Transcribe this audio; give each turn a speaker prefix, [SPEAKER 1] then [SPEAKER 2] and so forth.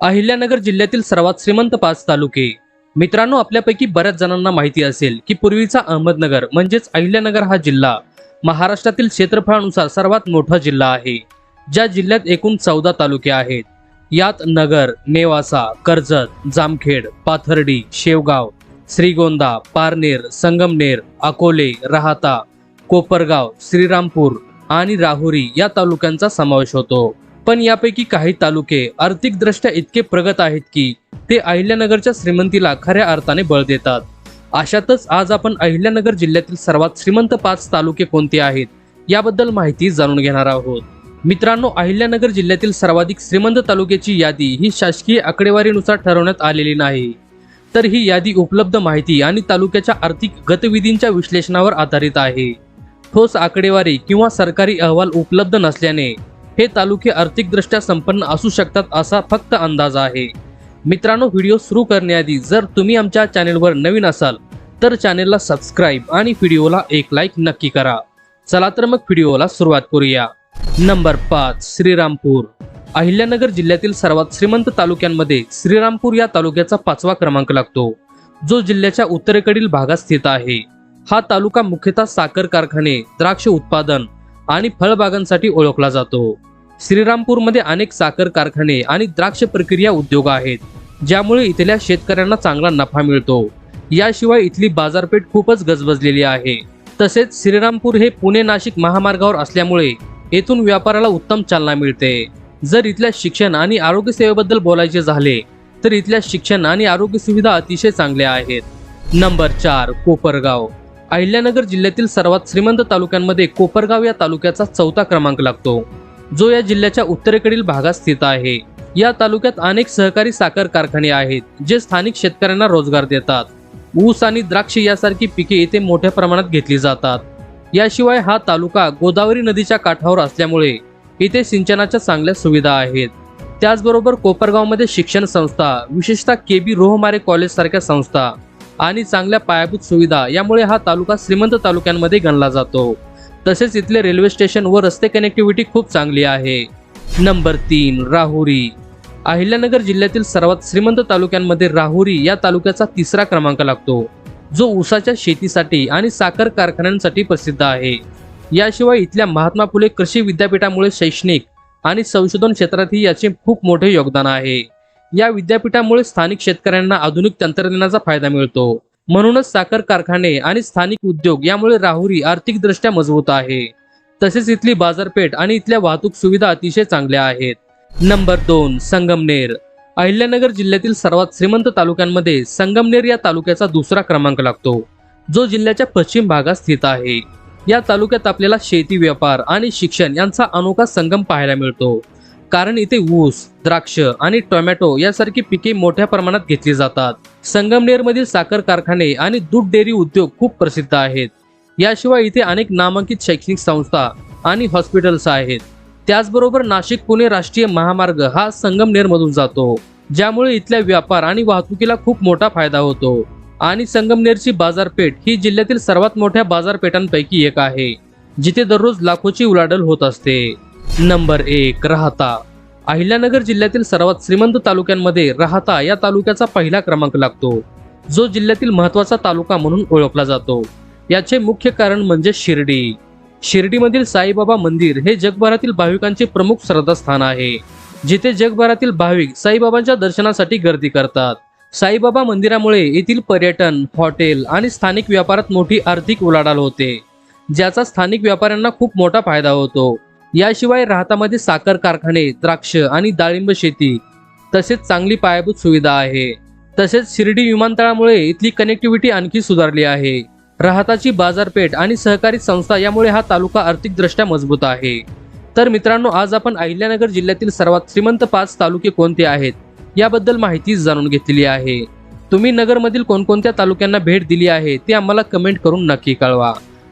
[SPEAKER 1] अहिल्यानगर जिल्ह्यातील सर्वात श्रीमंत पाच तालुके. मित्रांनो आपल्यापैकी बऱ्याच जणांना माहिती असेल की पूर्वीचा अहमदनगर म्हणजेच अहिल्यानगर हा जिल्हा महाराष्ट्रातील क्षेत्रफळानुसार सर्वात मोठा जिल्हा आहे ज्या जिल्ह्यात एकूण चौदा तालुके आहेत. यात नगर नेवासा कर्जत जामखेड पाथर्डी शेवगाव श्रीगोंदा पारनेर संगमनेर अकोले राहाता कोपरगाव श्रीरामपूर आणि राहुरी या तालुक्यांचा समावेश होतो. पण यापैकी काही तालुके आर्थिकदृष्ट्या इतके प्रगत आहेत की ते अहिल्यानगरच्या श्रीमंतीला खऱ्या अर्थाने बळ देतात. अशातच आज आपण अहिल्यानगर जिल्ह्यातील सर्वात श्रीमंत पाच तालुके कोणते आहेत याबद्दल माहिती जाणून घेणार आहोत. मित्रांनो अहिल्यानगर जिल्ह्यातील सर्वाधिक श्रीमंत तालुक्याची यादी ही शासकीय आकडेवारीनुसार ठरवण्यात आलेली नाही. तर ही यादी उपलब्ध माहिती आणि तालुक्याच्या आर्थिक गतविधींच्या विश्लेषणावर आधारित आहे. ठोस आकडेवारी किंवा सरकारी अहवाल उपलब्ध नसल्याने हे तालुके आर्थिकदृष्ट्या संपन्न असू शकतात असा फक्त अंदाज आहे. मित्रांनो व्हिडिओ सुरू करण्याआधी जर तुम्ही आमच्या चॅनेलवर नवीन असाल तर चॅनेलला सबस्क्राईब आणि व्हिडिओला एक लाईक नक्की करा. चला तर मग व्हिडिओला सुरुवात करूया. नंबर पाच श्रीरामपूर. अहिल्यानगर जिल्ह्यातील सर्वात श्रीमंत तालुक्यांमध्ये श्रीरामपूर या तालुक्याचा पाचवा क्रमांक लागतो. जो जिल्ह्याच्या उत्तरेकडील भागात स्थित आहे. हा तालुका मुख्यतः साखर कारखाने द्राक्ष उत्पादन आणि फळबागांसाठी ओळखला जातो. श्रीरामपूरमध्ये अनेक साखर कारखाने आणि द्राक्ष प्रक्रिया उद्योग आहेत ज्यामुळे इथल्या शेतकऱ्यांना चांगला नफा मिळतो. याशिवाय इथली बाजारपेठ खूपच गजबजलेली आहे. तसेच श्रीरामपूर हे पुणे नाशिक महामार्गावर असल्यामुळे येथून व्यापाराला उत्तम चालना मिळते. जर इथल्या शिक्षण आणि आरोग्य सेवेबद्दल बोलायचे झाले तर इथल्या शिक्षण आणि आरोग्य सुविधा अतिशय चांगल्या आहेत. नंबर चार कोपरगाव. अहिल्यानगर जिल्ह्यातील सर्वात श्रीमंत तालुक्यांमध्ये कोपरगाव या तालुक्याचा चौथा क्रमांक लागतो. जो या जिल्ह्याच्या उत्तरेकडील भागात स्थित आहे. या तालुक्यात अनेक सहकारी साखर कारखाने आहेत जे स्थानिक शेतकऱ्यांना रोजगार देतात. ऊस आणि द्राक्ष यासारखी पिके येथे मोठ्या प्रमाणात घेतली जातात. याशिवाय हा तालुका गोदावरी नदीच्या काठावर असल्यामुळे इथे सिंचनाच्या चांगल्या सुविधा आहेत. त्याचबरोबर कोपरगावमध्ये शिक्षण संस्था विशेषतः के बी रोहमारे कॉलेज सारख्या संस्था आणि चांगल्या पायाभूत सुविधा. यामुळे हा तालुका श्रीमंत तालुक्यांमध्ये गणला जातो. तसेच इथले रेल्वे स्टेशन व रस्ते कनेक्टिव्हिटी खूप चांगली आहे. नंबर तीन राहुरी. अहिल्यानगर जिल्ह्यातील सर्वात श्रीमंत तालुक्यांमध्ये राहुरी या तालुक्याचा तिसरा क्रमांक लागतो. जो ऊसाच्या शेतीसाठी आणि साखर कारखान्यांसाठी प्रसिद्ध आहे. याशिवाय इथल्या महात्मा फुले कृषी विद्यापीठामुळे शैक्षणिक आणि संशोधन क्षेत्रातही याचे खूप मोठे योगदान आहे. या विद्यापीठामुळे स्थानिक शेतकऱ्यांना आधुनिक तंत्रज्ञानाचा फायदा मिळतो. म्हणूनच साखर कारखाने आणि स्थानिक उद्योग यामुळे राहुरी आर्थिकदृष्ट्या मजबूत आहे. तसेच इथली बाजारपेठ आणि इथल्या वाहतूक सुविधा अतिशय चांगल्या आहेत. नंबर दोन संगमनेर. अहिल्यानगर जिल्ह्यातील सर्वात श्रीमंत तालुक्यांमध्ये संगमनेर या तालुक्याचा दुसरा क्रमांक लागतो. जो जिल्ह्याच्या पश्चिम भागात स्थित आहे. या तालुक्यात आपल्याला शेती व्यापार आणि शिक्षण यांचा अनोखा संगम पाहायला मिळतो. कारण इथे ऊस द्राक्ष आणि टोमॅटो यासारखी पिके मोठ्या प्रमाणात घेतली जातात. संगमनेरमधील साखर कारखाने आणि दूध डेअरी उद्योग खूप प्रसिद्ध आहेत. याशिवाय इथे अनेक नामांकित शैक्षणिक संस्था आणि हॉस्पिटल्स आहेत. त्याचबरोबर नाशिक पुणे राष्ट्रीय महामार्ग हा संगमनेरमधून जातो ज्यामुळे इथल्या व्यापार आणि वाहतुकीला खूप मोठा फायदा होतो. आणि संगमनेरची बाजारपेठ ही जिल्ह्यातील सर्वात मोठ्या बाजारपेठांपैकी एक आहे जिथे दररोज लाखोची उलाढाल होत असते. नंबर एक राहता. अहिल्यानगर जिल्ह्यातील सर्वात श्रीमंत तालुक्यांमध्ये राहता या तालुक्याचा पहिला क्रमांक लागतो. जो जिल्ह्यातील महत्त्वाचा तालुका म्हणून ओळखला जातो. याचे मुख्य कारण म्हणजे शिर्डी. शिर्डीमधील साईबाबा मंदिर हे जगभरातील भाविकांचे प्रमुख श्रद्धास्थान आहे. जिथे जगभरातील भाविक साईबाबांच्या दर्शनासाठी गर्दी करतात. साईबाबा मंदिरामुळे येथील पर्यटन हॉटेल आणि स्थानिक व्यापारात मोठी आर्थिक उलाढाल होते. ज्याचा स्थानिक व्यापाऱ्यांना खूप मोठा फायदा होतो. याशिवाय राहतामध्ये साखर कारखाने द्राक्ष आणि डाळिंब शेती तसेच चांगली पायाभूत सुविधा आहे. तसेच शिर्डी विमानतळामुळे इथली कनेक्टिव्हिटी आणखी सुधारली आहे. राहताची बाजारपेठ आणि सहकारी संस्था यामुळे हा तालुका आर्थिकदृष्ट्या मजबूत आहे. तर मित्रांनो आज आपण अहिल्यानगर जिल्ह्यातील सर्वात श्रीमंत पाच तालुके कोणते आहेत? याबद्दल माहिती जाणून घेतलेली आहे. तुम्ही नगरमधील कोणकोणत्या तालुक्यांना भेट दिली आहे ते आम्हाला कमेंट करून नक्की कळवा.